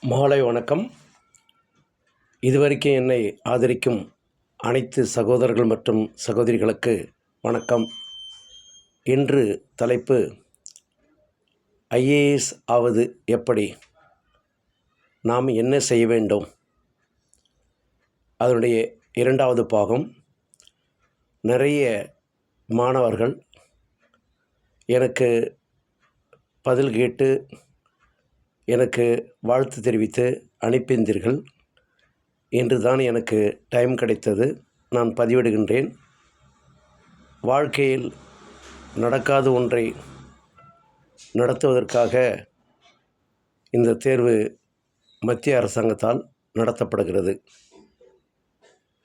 மாலை வணக்கம். இதுவரைக்கும் என்னை ஆதரிக்கும் அனைத்து சகோதரர்கள் மற்றும் சகோதரிகளுக்கு வணக்கம். இன்று தலைப்பு ஐஏஎஸ் ஆவது எப்படி? நாம் என்ன செய்ய வேண்டும்? அதனுடைய இரண்டாவது பாகம் நிறைய மாணவர்கள் எனக்கு பதில் கேட்டு எனக்கு வாழ்த்து தெரிவித்து அனுப்பியிருந்தீர்கள். இன்று தான் எனக்கு டைம் கிடைத்தது. நான் பதிவிடுகின்றேன். வாழ்க்கையில் நடக்காத ஒன்றை நடத்துவதற்காக இந்த தேர்வு மத்திய அரசாங்கத்தால் நடத்தப்படுகிறது.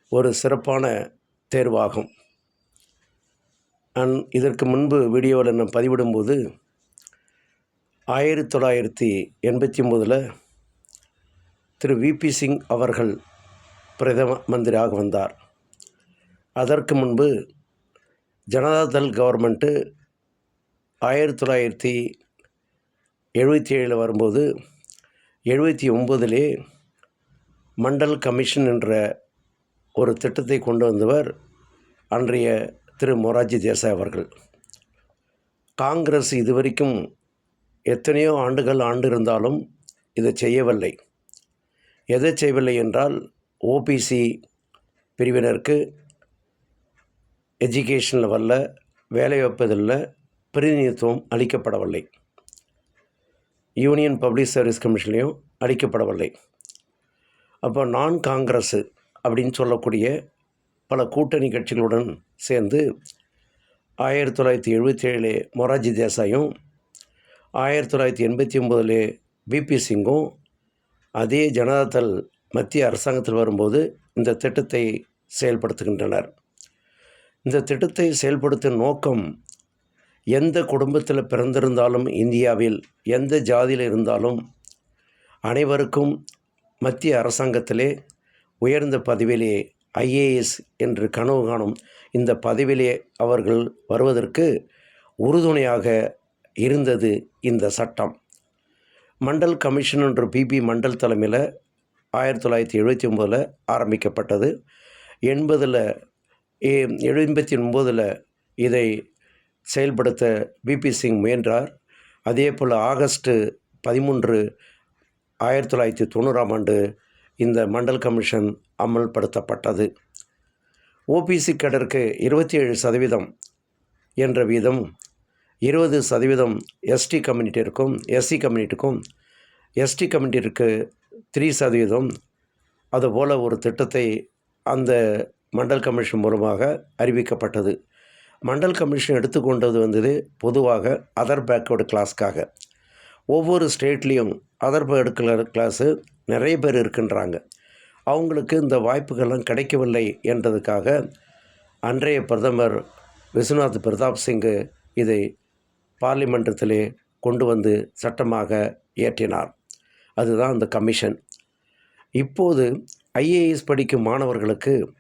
ஒரு சிறப்பான தேர்வாகும். நான் இதற்கு முன்பு வீடியோவில் நான் பதிவிடும்போது ஆயிரத்தி தொள்ளாயிரத்தி எண்பத்தி ஒம்போதில் திரு விபி சிங் அவர்கள் பிரதம மந்திரியாக வந்தார். அதற்கு முன்பு ஜனதாதள் கவர்மெண்ட்டு ஆயிரத்தி தொள்ளாயிரத்தி எழுபத்தி ஏழில் வரும்போது எழுபத்தி ஒம்போதிலே மண்டல் கமிஷன் என்ற ஒரு திட்டத்தை கொண்டு வந்தவர் அன்றைய திரு மொராஜி தேசாய் அவர்கள். காங்கிரஸ் இதுவரைக்கும் எத்தனையோ ஆண்டுகள் ஆண்டு இருந்தாலும் இதை செய்யவில்லை. எதை செய்யவில்லை என்றால் ஓபிசி பிரிவினருக்கு எஜுகேஷன் லெவலில் வேலை வைப்பதில் பிரதிநிதித்துவம் அளிக்கப்படவில்லை. யூனியன் பப்ளிக் சர்வீஸ் கமிஷன்லேயும் அளிக்கப்படவில்லை. அப்போ நான் காங்கிரஸு அப்படின்னு சொல்லக்கூடிய பல கூட்டணி கட்சிகளுடன் சேர்ந்து ஆயிரத்தி தொள்ளாயிரத்தி எழுபத்தி ஏழில் மொராஜி தேசாயும் ஆயிரத்தி தொள்ளாயிரத்தி எண்பத்தி ஒம்போதில் பிபி சிங்கும் அதே ஜனதாதள் மத்திய அரசாங்கத்தில் வரும்போது இந்த திட்டத்தை செயல்படுத்துகின்றனர். இந்த திட்டத்தை செயல்படுத்தும் நோக்கம் எந்த குடும்பத்தில் பிறந்திருந்தாலும் இந்தியாவில் எந்த ஜாதியில் இருந்தாலும் அனைவருக்கும் மத்திய அரசாங்கத்திலே உயர்ந்த பதவியிலே ஐஏஎஸ் என்று கனவு காணும் இந்த பதவியிலே அவர்கள் வருவதற்கு உறுதுணையாக இருந்தது இந்த சட்டம். மண்டல் கமிஷன் என்ற பிபி மண்டல் தலைமையில் ஆயிரத்தி தொள்ளாயிரத்தி எழுபத்தி ஒம்போதில் ஆரம்பிக்கப்பட்டது. எண்பதில் எழுபத்தி ஒம்போதில் இதை செயல்படுத்த பிபி சிங் முயன்றார். அதே போல் ஆகஸ்ட்டு பதிமூன்று ஆயிரத்தி தொள்ளாயிரத்தி தொண்ணூறாம் ஆண்டு இந்த மண்டல் கமிஷன் அமல்படுத்தப்பட்டது. ஓபிசி கடற்கு இருபத்தி ஏழு சதவீதம் என்ற வீதம் இருபது சதவீதம் எஸ்டி கம்யூனிட்டி இருக்கும் எஸ்சி கம்யூனிட்டிக்கும் எஸ்டி கம்யூனிட்டிற்கு த்ரீ சதவீதம். அதுபோல் ஒரு திட்டத்தை அந்த மண்டல் கமிஷன் மூலமாக அறிவிக்கப்பட்டது. மண்டல் கமிஷன் எடுத்துக்கொண்டது வந்தது பொதுவாக அதர் பேக்வேர்டு கிளாஸ்க்காக ஒவ்வொரு ஸ்டேட்லேயும் அதர் பேக்வேர்டு கிளாஸு நிறைய பேர் இருக்கின்றாங்க. அவங்களுக்கு இந்த வாய்ப்புகள்லாம் கிடைக்கவில்லை என்றதுக்காக அன்றைய பிரதமர் விஸ்வநாத் பிரதாப் சிங்கு இதை பார்லிமெண்டத்திலே கொண்டு வந்து சட்டமாக இயற்றினார் அதுதான் அந்த கமிஷன். இப்போது ஐஏஎஸ் படிக்கும் மாணவர்களுக்கு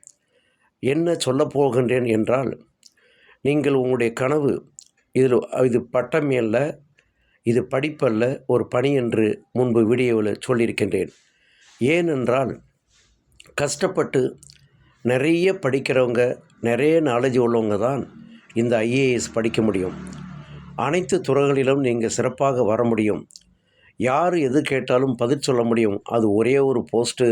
என்ன சொல்லப் போகின்றேன் என்றால் நீங்கள் உங்களுடைய கனவு இதில் இது பட்டம் அல்ல இது படிப்பல்ல ஒரு பணி என்று முன்பு வீடியோவில் சொல்லியிருக்கின்றேன். ஏனென்றால் கஷ்டப்பட்டு நிறைய படிக்கிறவங்க நிறைய நாலேஜ் உள்ளவங்க தான் இந்த ஐஏஎஸ் படிக்க முடியும். அனைத்து துறைகளிலும் நீங்கள் சிறப்பாக வர முடியும். யார் எது கேட்டாலும் பதில் சொல்ல முடியும். அது ஒரே ஒரு post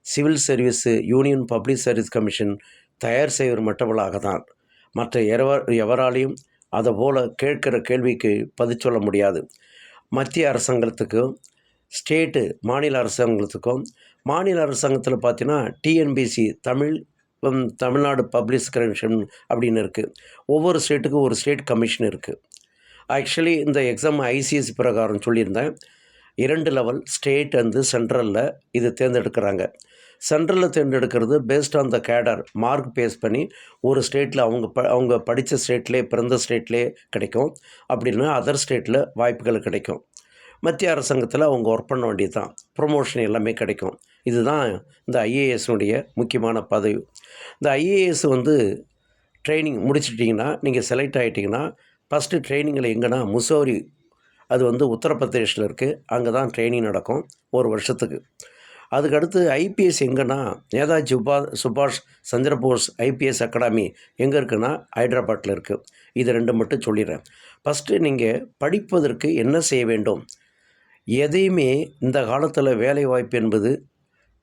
civil service union public service commission தயார் செய்வர் மற்றவர்களாக தான். மற்ற எவர் எவராலையும் அதை போல் கேட்குற கேள்விக்கு பதில் சொல்ல முடியாது. மத்திய அரசாங்கத்துக்கும் ஸ்டேட்டு மாநில அரசாங்கத்துக்கும் மாநில அரசாங்கத்தில் பார்த்தீங்கன்னா TNPC Tamil Tamil Nadu public commission அப்படின்னு இருக்குது ஒவ்வொரு ஸ்டேட்டுக்கும் ஒரு ஸ்டேட் கமிஷன் இருக்குது ஆக்சுவலி இந்த எக்ஸாம் ஐசிஎஸ்சி பிரகாரம் சொல்லியிருந்தேன். இரண்டு லெவல் ஸ்டேட் வந்து சென்ட்ரலில் இது தேர்ந்தெடுக்கிறாங்க. சென்ட்ரலில் தேர்ந்தெடுக்கிறது based on the cadre mark base பண்ணி ஒரு ஸ்டேட்டில் அவங்க ப அவங்க படித்த ஸ்டேட்லேயே பிறந்த ஸ்டேட்லேயே கிடைக்கும். அப்படின்னா அதர் ஸ்டேட்டில் வாய்ப்புகள் கிடைக்கும். மத்திய அரசாங்கத்தில் அவங்க ஒர்க் பண்ண வேண்டியது தான் ப்ரொமோஷன் எல்லாமே கிடைக்கும். இதுதான் இந்த ஐஏஎஸ்னுடைய முக்கியமான பதவி. இந்த ஐஏஎஸ் வந்து ட்ரைனிங் முடிச்சிட்டிங்கன்னா நீங்கள் செலக்ட் ஆகிட்டிங்கன்னா ஃபஸ்ட்டு ட்ரைனிங்கில் எங்கன்னா முசோரி அது வந்து உத்தரப்பிரதேஷில் இருக்குது அங்கே தான் ட்ரைனிங் நடக்கும் ஒரு வருஷத்துக்கு. அதுக்கடுத்து ஐபிஎஸ் எங்கன்னா நேதாஜி சுபா சுபாஷ் சந்திரபோஸ் ஐபிஎஸ் அகாடமி எங்கே இருக்குன்னா ஹைதராபாத்தில் இருக்குது இது ரெண்டு மட்டும் சொல்லிடுறேன். ஃபஸ்ட்டு நீங்கள் படிப்பதற்கு என்ன செய்ய வேண்டும்? எதையுமே இந்த காலத்தில் வேலைவாய்ப்பு என்பது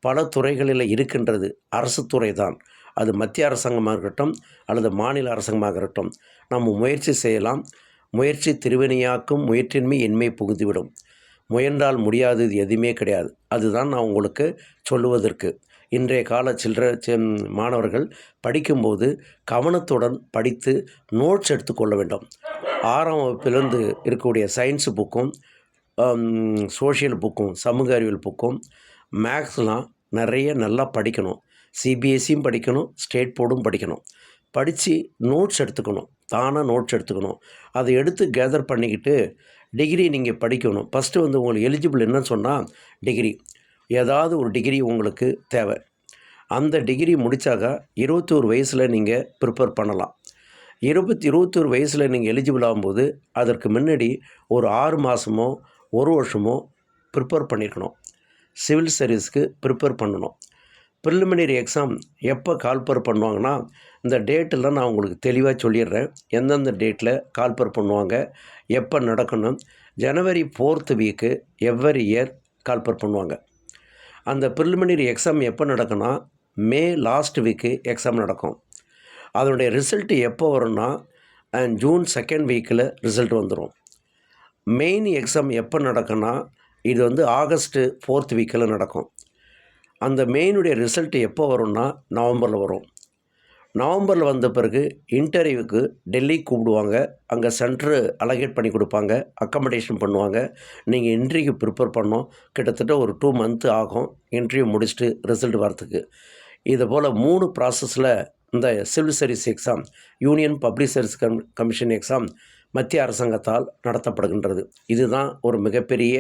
பல துறைகளில் இருக்கின்றது. அரசு துறை தான். அது மத்திய அரசாங்கமாக இருக்கட்டும் அல்லது மாநில அரசாங்கமாக இருக்கட்டும் நம்ம முயற்சி செய்யலாம். முயற்சி திருவினையாக்கும் முயற்சின்மை என்மை புகுந்துவிடும். முயன்றால் முடியாதது எதுவுமே கிடையாது. அதுதான் நான் உங்களுக்கு சொல்லுவதற்கு. இன்றைய கால சில்லற மாணவர்கள் படிக்கும்போது கவனத்துடன் படித்து நோட்ஸ் எடுத்துக்கொள்ள வேண்டும். ஆறாம் வகுப்பிலிருந்து இருக்கக்கூடிய சயின்ஸ் புக்கும் சோஷியல் புக்கும் சமூக அறிவியல் புக்கும் மேக்ஸ்லாம் நிறைய நல்லா படிக்கணும். சிபிஎஸ்சியும் படிக்கணும் ஸ்டேட் போர்டும் படிக்கணும். படித்து நோட்ஸ் எடுத்துக்கணும் தானாக நோட்ஸ் எடுத்துக்கணும். அதை எடுத்து கேதர் பண்ணிக்கிட்டு டிகிரி நீங்கள் படிக்கணும். ஃபஸ்ட்டு வந்து உங்களுக்கு எலிஜிபிள் என்னன்னு சொன்னால் டிகிரி ஏதாவது ஒரு டிகிரி உங்களுக்கு தேவை. அந்த டிகிரி முடித்தாக்கா இருபத்தோரு வயசில் நீங்கள் ப்ரிப்பேர் பண்ணலாம். இருபத்தி இருபத்தொரு வயசில் நீங்கள் எலிஜிபிள் ஆகும்போது அதற்கு முன்னாடி ஒரு ஆறு மாதமோ ஒரு வருஷமோ ப்ரிப்பேர் பண்ணியிருக்கணும் சிவில் சர்வீஸ்க்கு ப்ரிப்பேர் பண்ணணும். ப்ரிலிமினரி எக்ஸாம் எப்போ கால்பர் பண்ணுவாங்கன்னா இந்த டேட்டெல்லாம் நான் உங்களுக்கு தெளிவாக சொல்லிடுறேன். எந்தெந்த டேட்டில் கால்பர் பண்ணுவாங்க எப்போ நடக்கணும் January fourth week every year call for பண்ணுவாங்க. அந்த ப்ரிலிமினரி எக்ஸாம் எப்போ நடக்கும்னா மே லாஸ்ட் வீக்கு எக்ஸாம் நடக்கும். அதனுடைய ரிசல்ட்டு எப்போ வரும்னா ஜூன் செகண்ட் வீக்கில் ரிசல்ட் வந்துடும் மெயின் எக்ஸாம் எப்போ நடக்கும்னா இது வந்து ஆகஸ்ட்டு ஃபோர்த் வீக்கில் நடக்கும். அந்த மெயினுடைய ரிசல்ட் எப்போ வரும்னா நவம்பரில் வரும். நவம்பரில் வந்த பிறகு இன்டர்வியூக்கு டெல்லி கூப்பிடுவாங்க. அங்கே சென்ட்ரு அலகேட் பண்ணி கொடுப்பாங்க. அக்கமடேஷன் பண்ணுவாங்க. நீங்கள் இன்டர்வியூக்கு ப்ரிப்பேர் பண்ணோம். கிட்டத்தட்ட ஒரு டூ மந்த்து ஆகும் இன்டர்வியூ முடிச்சுட்டு ரிசல்ட் வரத்துக்கு இது போல் மூணு ப்ராசஸில் இந்த civil service exam union public service com commission exam மத்திய அரசாங்கத்தால் நடத்தப்படுகின்றது. இதுதான் ஒரு மிகப்பெரிய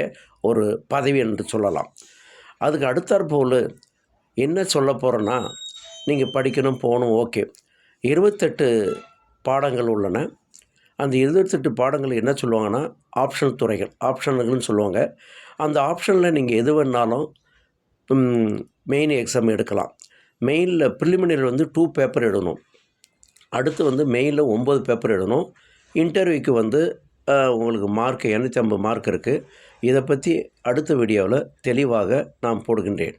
ஒரு பதவி என்று சொல்லலாம். அதுக்கு அடுத்தாற்போல் என்ன சொல்ல போகிறேன்னா நீங்கள் படிக்கணும் போகணும் ஓகே. இருபத்தெட்டு பாடங்கள் உள்ளன. அந்த இருபத்தெட்டு பாடங்கள் என்ன சொல்லுவாங்கன்னா ஆப்ஷனல் துறைகள் ஆப்ஷனல்கள்னு சொல்லுவாங்க. அந்த ஆப்ஷனில் நீங்கள் எது வேணாலும் மெயின் எக்ஸாம் எடுக்கலாம். மெயினில் ப்ரிலிமினரி வந்து டூ பேப்பர் எழுதணும். அடுத்து வந்து மெயினில் ஒம்பது பேப்பர் எழுதணும். இன்டர்வியூக்கு வந்து உங்களுக்கு மார்க் இரநூத்தி ஐம்பது மார்க் இருக்குது இதை பற்றி அடுத்த வீடியோவில் தெளிவாக நான் போடுகின்றேன்.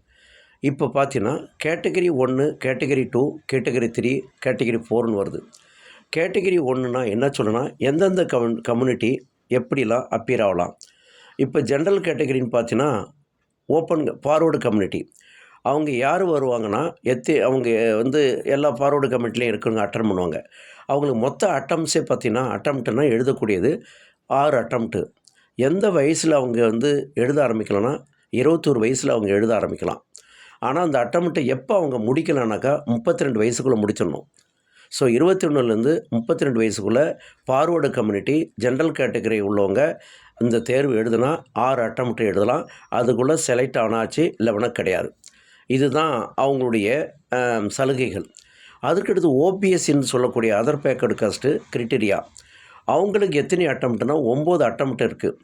இப்போ பார்த்தீங்கன்னா கேட்டகரி ஒன்று category two category three category ஃபோர்னு வருது. கேட்டகரி ஒன்றுனா என்ன சொல்லணும்னா எந்தெந்த கம்யூன் கம்யூனிட்டி எப்படிலாம் அப்பியர் ஆகலாம். இப்போ ஜென்ரல் கேட்டகரின்னு பார்த்தீங்கன்னா ஓப்பன் ஃபார்வர்டு கம்யூனிட்டி அவங்க யார் வருவாங்கன்னா எத்தி அவங்க வந்து எல்லா ஃபார்வர்டு கம்யூனிட்டிலையும் இருக்கிறவங்க அட்டன் பண்ணுவாங்க. அவங்களுக்கு மொத்த அட்டம்ஸே பார்த்தீங்கன்னா அட்டம்ப்ட்னா எழுதக்கூடியது ஆறு அட்டம்ப்ட்டு எந்த வயசில் அவங்க வந்து எழுத ஆரம்பிக்கலாம்னா இருபத்தோரு வயசில் அவங்க எழுத ஆரம்பிக்கலாம். ஆனால் அந்த அட்டமிட்டை எப்போ அவங்க முடிக்கலாம்னாக்கா முப்பத்தி ரெண்டு வயசுக்குள்ளே முடிச்சிடணும். ஸோ இருபத்தி ஒன்றுலேருந்து முப்பத்தி ரெண்டு வயசுக்குள்ளே ஃபார்வர்டு கம்யூனிட்டி ஜென்ரல் கேட்டகரி உள்ளவங்க இந்த தேர்வு எழுதுனா ஆறு அட்டமிட்டை எழுதலாம். அதுக்குள்ளே செலக்ட் ஆனாச்சு இல்லைனா கிடையாது. இதுதான் அவங்களுடைய சலுகைகள். அதுக்கடுத்து ஓபிஎஸ்சின்னு சொல்லக்கூடிய அதர் பேக்கடு காஸ்ட்டு கிரிட்டீரியா அவங்களுக்கு எத்தனை அட்டம்ப்ட்னா ஒம்பது அட்டம்ப்ட் இருக்குது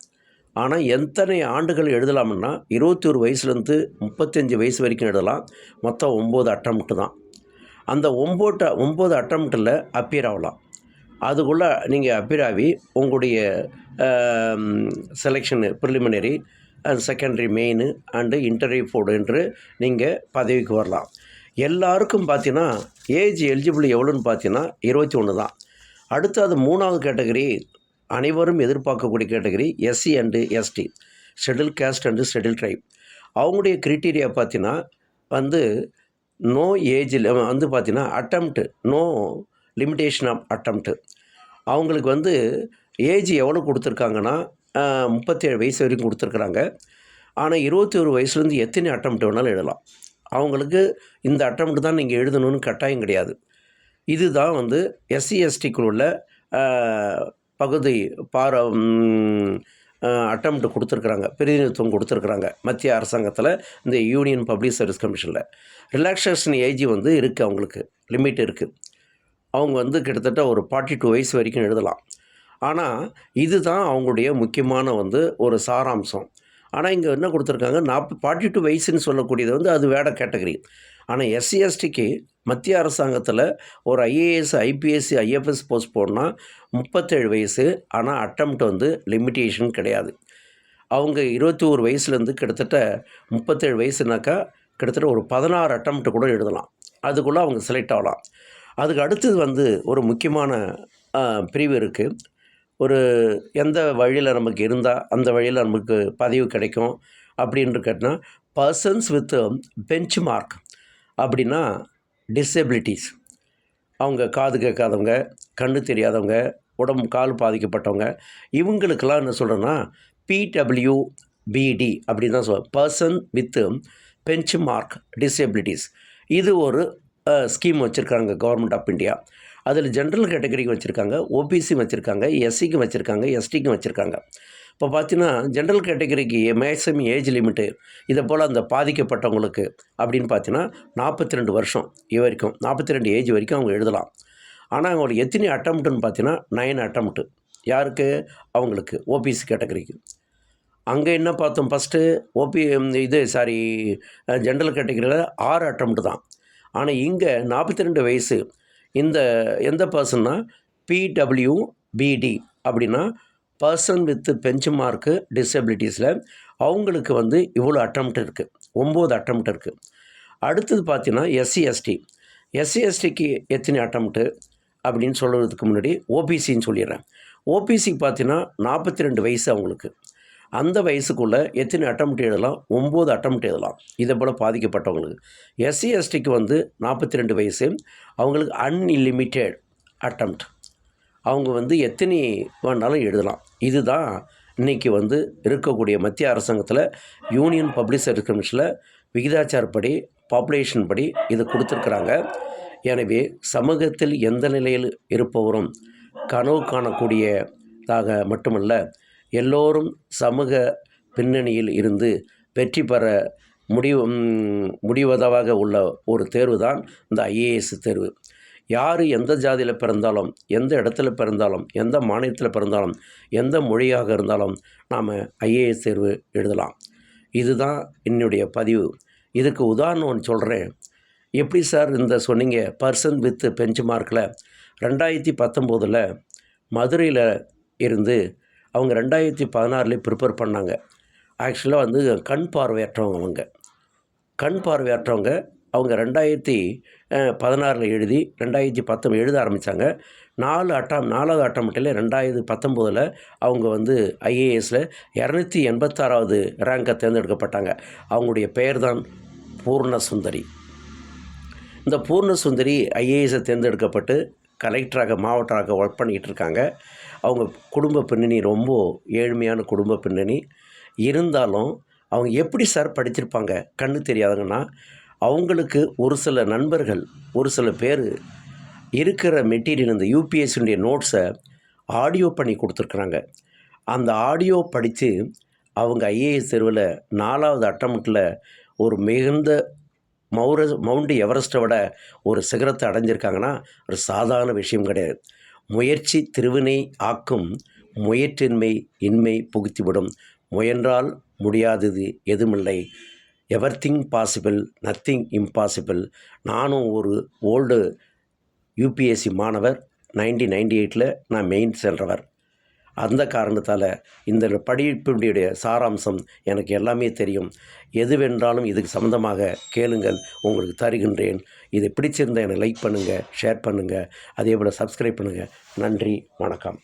ஆனால் எத்தனை ஆண்டுகள் எழுதலாம்னா இருபத்தி ஒரு வயசுலேருந்து முப்பத்தஞ்சு வயசு வரைக்கும் எழுதலாம். மொத்தம் ஒம்பது அட்டம்ப்ட் தான். அந்த ஒம்போட்ட ஒம்பது அட்டம்ப்ட்டில் அப்பியர் ஆகலாம். அதுக்குள்ளே நீங்கள் அப்பியர் ஆகி உங்களுடைய selection preliminary and secondary main and interview board என்று நீங்கள் பதவிக்கு வரலாம். எல்லாருக்கும் பார்த்தீங்கன்னா ஏஜ் எலிஜிபிள் எவ்வளோன்னு பார்த்தீங்கன்னா இருபத்தி ஒன்று தான். அடுத்து அது மூணாவது கேட்டகரி அனைவரும் எதிர்பார்க்கக்கூடிய category SC and ST schedule caste and schedule tribe criteria criteria பார்த்தீங்கன்னா வந்து நோ ஏஜில் வந்து பார்த்தீங்கன்னா attempt no limitation of attempt அவங்களுக்கு வந்து ஏஜ் எவ்வளோ கொடுத்துருக்காங்கன்னா முப்பத்தேழு வயசு வரைக்கும் கொடுத்துருக்குறாங்க. ஆனால் இருபத்தி ஒரு வயசுலேருந்து எத்தனை அட்டம்ப்ட் வேணாலும் எழுதலாம். அவங்களுக்கு இந்த அட்டம்ப்ட் தான் நீங்கள் எழுதணும்னு கட்டாயம் கிடையாது. இதுதான் வந்து எஸ்சி எஸ்டிக்குள்ள பகுதி பார அட்டம்ப்ட் கொடுத்துருக்குறாங்க. பிரதிநிதித்துவம் கொடுத்துருக்குறாங்க மத்திய அரசாங்கத்தில் இந்த யூனியன் பப்ளிக் சர்வீஸ் கமிஷனில் ரிலாக்ஸேஷன் ஏஜ் வந்து இருக்குது அவங்களுக்கு லிமிட் இருக்குது அவங்க வந்து கிட்டத்தட்ட ஒரு ஃபார்ட்டி டூ வயசு வரைக்கும் எழுதலாம். ஆனால் இதுதான் அவங்களுடைய முக்கியமான வந்து ஒரு சாராம்சம். ஆனால் இங்கே என்ன கொடுத்துருக்காங்க? நாற்ப ஃபார்ட்டி டூ வயசுன்னு சொல்லக்கூடியது வந்து அது வேட கேட்டகரி ஆனால் எஸ்சி எஸ்டிக்கு மத்திய அரசாங்கத்தில் ஒரு ஐஏஎஸ் ஐபிஎஸ்சி ஐஎஃப்எஸ் போஸ்ட் போடணும்னா முப்பத்தேழு வயசு. ஆனால் அட்டம்ப்ட் வந்து லிமிட்டேஷன் கிடையாது. அவங்க இருபத்தி ஒரு வயசுலேருந்து கிட்டத்தட்ட முப்பத்தேழு வயசுனாக்கா கிட்டத்தட்ட ஒரு பதினாறு அட்டம்ப்ட் கூட எழுதலாம். அதுக்குள்ளே அவங்க செலக்ட் ஆகலாம். அதுக்கு அடுத்தது வந்து ஒரு முக்கியமான பிரிவு இருக்குது ஒரு எந்த வழியில் நமக்கு இருந்தால் அந்த வழியில் நமக்கு பதிவு கிடைக்கும் அப்படின்னு கேட்டால் பர்சன்ஸ் வித் பெஞ்ச் மார்க் அப்படின்னா டிசபிலிட்டிஸ் அவங்க காது கேட்காதவங்க கண்ணு தெரியாதவங்க உடம்பு கால் பாதிக்கப்பட்டவங்க இவங்களுக்கெல்லாம் என்ன சொல்கிறேன்னா பிடபிள்யூ பிடி அப்படின்னு தான் சொல்லுவேன் person with benchmark disabilities இது ஒரு ஸ்கீம் வச்சுருக்காங்க கவர்மெண்ட் ஆஃப் இந்தியா அதில் ஜென்ரல் கேட்டகரிக்கு வச்சுருக்காங்க ஓபிசி வச்சுருக்காங்க எஸ்சிக்கு வச்சுருக்காங்க எஸ்டிக்கும் வச்சுருக்காங்க. இப்போ பார்த்தீங்கன்னா ஜென்ரல் கேட்டகரிக்கு மேக்ஸிமம் ஏஜ் லிமிட்டு இதை போல் அந்த பாதிக்கப்பட்டவங்களுக்கு அப்படின்னு பார்த்தீங்கன்னா நாற்பத்தி ரெண்டு வருஷம் இது வரைக்கும் நாற்பத்தி ரெண்டு ஏஜ் வரைக்கும் அவங்க எழுதலாம். ஆனால் அவங்களுக்கு எத்தனை அட்டம்ப்ட்டுன்னு பார்த்தீங்கன்னா நைன் அட்டம்ப்ட்டு யாருக்கு? அவங்களுக்கு ஓபிசி கேட்டகரிக்கு அங்கே என்ன பார்த்தோம்? ஃபஸ்ட்டு ஓபி இது சாரி ஜென்ரல் கேட்டகரியில் ஆறு அட்டம்ப்ட் தான். ஆனால் இங்கே நாற்பத்தி ரெண்டு வயசு இந்த எந்த பர்சன்னா பிடபிள்யூ பிடி அப்படின்னா பர்சன் வித் பெஞ்ச் மார்க்கு டிசபிலிட்டிஸில் அவங்களுக்கு வந்து இவ்வளோ அட்டம்ப்ட் இருக்குது ஒம்பது அட்டம்ப்ட் இருக்குது அடுத்தது பார்த்தீங்கன்னா எஸ்சி எஸ்டி எஸ்சி எஸ்டிக்கு எத்தனை அட்டம்ப்ட்டு அப்படின்னு சொல்கிறதுக்கு முன்னாடி ஓபிசின்னு சொல்லிடுறேன். ஓபிசிக்கு பார்த்தீங்கன்னா நாற்பத்தி ரெண்டு வயசு அவங்களுக்கு. அந்த வயசுக்குள்ளே எத்தனை அட்டம்ப்ட் எழுதலாம்? ஒம்பது அட்டம்ப்ட் எழுதலாம். இதை போல் பாதிக்கப்பட்டவங்களுக்கு. எஸ்சி எஸ்டிக்கு வந்து நாற்பத்தி ரெண்டு வயசு. அவங்களுக்கு அன்லிமிட்டெட் அட்டம்ப்ட் அவங்க வந்து எத்தனை வேணாலும் எழுதலாம். இதுதான் இன்றைக்கி வந்து இருக்கக்கூடிய மத்திய அரசாங்கத்தில் யூனியன் பப்ளிக் சர்வீஸ் கமிஷனில் விகிதாச்சாரப்படி பாப்புலேஷன் படி இது கொடுத்துருக்குறாங்க. எனவே சமூகத்தில் எந்த நிலையில் இருப்பவரும் கனவு காணக்கூடியதாக மட்டுமல்ல எல்லோரும் சமூக பின்னணியில் இருந்து வெற்றி பெற முடிவு முடிவதாக உள்ள ஒரு தேர்வு தான் இந்த ஐஏஎஸ் தேர்வு. யார் எந்த ஜாதியில் பிறந்தாலும் எந்த இடத்துல பிறந்தாலும் எந்த மாநிலத்தில் பிறந்தாலும் எந்த மொழியாக இருந்தாலும் நாம் ஐஏஎஸ் தேர்வு எழுதலாம். இதுதான் என்னுடைய பதிவு. இதுக்கு உதாரணம் ஒன்று சொல்கிறேன் எப்படி சார் இந்த சொன்னீங்க? பர்சன் வித் பெஞ்ச் மார்க்கில் ரெண்டாயிரத்தி பத்தொம்போதில் மதுரையில் இருந்து அவங்க ரெண்டாயிரத்தி பதினாறுலேயே ப்ரிப்பேர் பண்ணாங்க. ஆக்சுவலாக வந்து கண் பார்வையற்றவங்க அவங்க. கண் பார்வையற்றவங்க அவங்க ரெண்டாயிரத்தி பதினாறில் எழுதி ரெண்டாயிரத்தி பத்தொம்பது எழுத ஆரம்பித்தாங்க நாலு அட்டம் நாலாவது அட்டம்ப்டில் ரெண்டாயிரத்தி பத்தொம்போதில் அவங்க வந்து ஐஏஎஸில் இரநூத்தி எண்பத்தாறாவது ரேங்கை தேர்ந்தெடுக்கப்பட்டாங்க. அவங்களுடைய பெயர் தான் பூர்ணசுந்தரி. இந்த பூர்ணசுந்தரி ஐஏஎஸை தேர்ந்தெடுக்கப்பட்டு கலெக்டராக மாவட்டராக ஒர்க் பண்ணிக்கிட்டு இருக்காங்க. அவங்க குடும்ப பின்னணி ரொம்ப ஏழ்மையான குடும்ப பின்னணி. இருந்தாலும் அவங்க எப்படி சார் படிச்சிருப்பாங்க? கண்ணு தெரியாதங்கன்னா அவங்களுக்கு ஒரு சில நண்பர்கள் ஒரு சில பேர் இருக்கிற மெட்டீரியல் இந்த யூபிஎஸ்சியுடைய நோட்ஸை ஆடியோ பண்ணி கொடுத்துருக்குறாங்க. அந்த ஆடியோ படித்து அவங்க ஐஏஎஸ் தேர்வில் நாலாவது அட்டம்ப்டில் ஒரு மிகுந்த மௌர மவுண்ட் எவரெஸ்ட்டை விட ஒரு சிகரத்தை அடைஞ்சிருக்காங்கன்னா ஒரு சாதாரண விஷயம் கிடையாது. முயற்சி திருவினை ஆக்கும் முயற்றின்மை இன்மை புகுத்திவிடும். முயன்றால் முடியாதது எதுமில்லை. எவர்திங் பாசிபிள் நத்திங் இம்பாசிபிள் நானும் ஒரு ஓல்டு யூபிஎஸ்சி மாணவர் நைன்டீன் நைன்டி எயிட்டில் நான் மெயின் சென்றவர் அந்த காரணத்தால் இந்த படிப்பினுடைய சாராம்சம் எனக்கு எல்லாமே தெரியும். எதுவென்றாலும் இதுக்கு சம்மந்தமாக கேளுங்கள் உங்களுக்கு தருகின்றேன். இதை பிடிச்சிருந்தால் எனக்கு லைக் பண்ணுங்கள் ஷேர் பண்ணுங்கள் அதே போல் சப்ஸ்கிரைப் பண்ணுங்கள் நன்றி வணக்கம்.